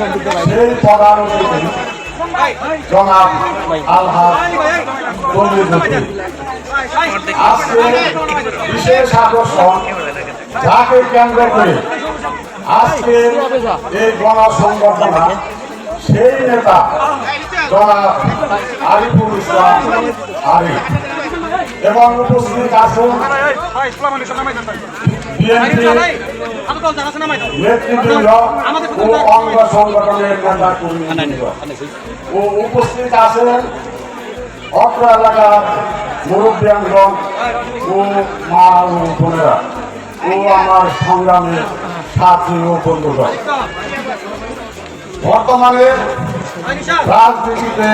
সেই প্রধান অতিথি জনাব আলহাজ আজকে বিশেষ আকর্ষণ যাকে কেন্দ্র করে আজকে এই গণ সংগঠনা সেই নেতা জনাব আরিফুল ইসলাম আরিফ এবং উপস্থিত আছেন বিএনপি নেতৃবৃন্দ ও অঙ্গ সংগঠনের নেতা কর্মীবৃন্দ ও উপস্থিত আছেন অত্র এলাকার মুরব্বিয়ানগণ ও মা ও বোনেরা। ও আমার সংগ্রামের সাথী ও বন্ধুগণ বর্তমানে রাজনীতিতে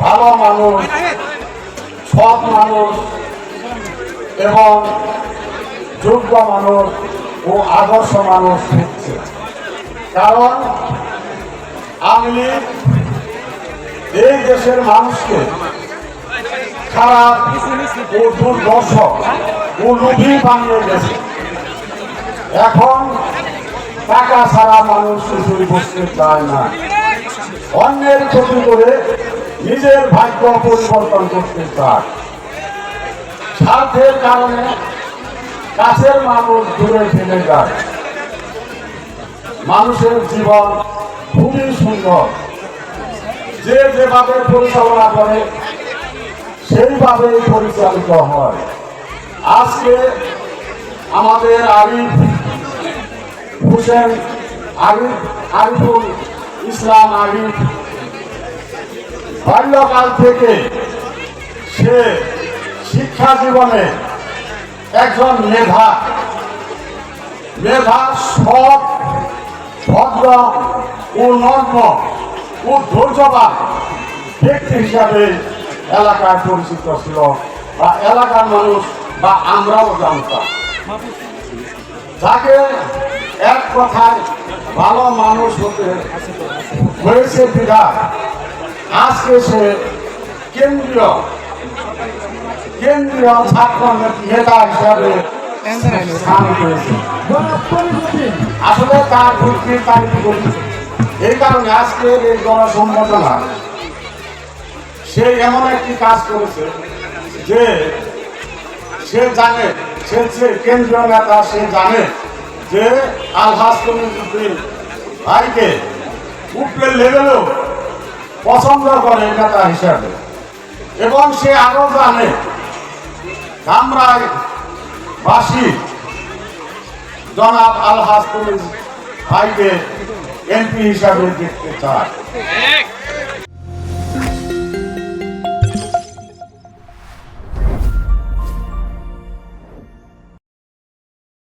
ভালো মানুষ সৎ মানুষ এবং যোগ্য মানুষ ও আদর্শ মানুষ হচ্ছে। কারণ আমি এই দেশের মানুষকে খারাপ ও দুর্দর্শ ও লোভী বানিয়ে গেছে এখন টাকা ছাড়া মানুষ কিছুই বসতে চায় না। অন্যের ক্ষতি করে নিজের ভাগ্য পরিবর্তন করতে চায়। স্বার্থের কারণে কাছের মানুষ দূরে ফেলে যায়। মানুষের জীবন খুবই সুন্দর। যে যেভাবে পরিচালনা করে, সেইভাবেই পরিচালিত হয়। আজকে আমাদের আরিফ হোসেন, আরিফ, আরিফুল ইসলাম আরিফ, বাল্যকাল থেকে সে শিক্ষা জীবনে একজন মেধা মেধা সৎ, ভদ্র ও নগ্ন ও ধৈর্যবান ব্যক্তি হিসাবে এলাকায় পরিচিত ছিল বা এলাকার মানুষ বা আমরাও জানতাম। যাকে এক কথায় ভালো মানুষ হতে হয়েছে বিরাট আজকে সে কেন্দ্রীয় কেন্দ্রীয় ছাত্র নেতা হিসাবে আসলে তার তারিখ করি এই কারণে আজকে এই গণসংগঠনা সে এমন একটি কাজ করেছে যে সে জানে সে যে কেন্দ্রীয় নেতা সে জানে যে আলহাজ কমিউদ্দিন ভাইকে উপরের লেভেলেও পছন্দ করে নেতা হিসাবে এবং সে আরও জানে ধামরাই জনাব আল কমিউদ্দিন ভাইকে এমপি হিসাবে দেখতে চায়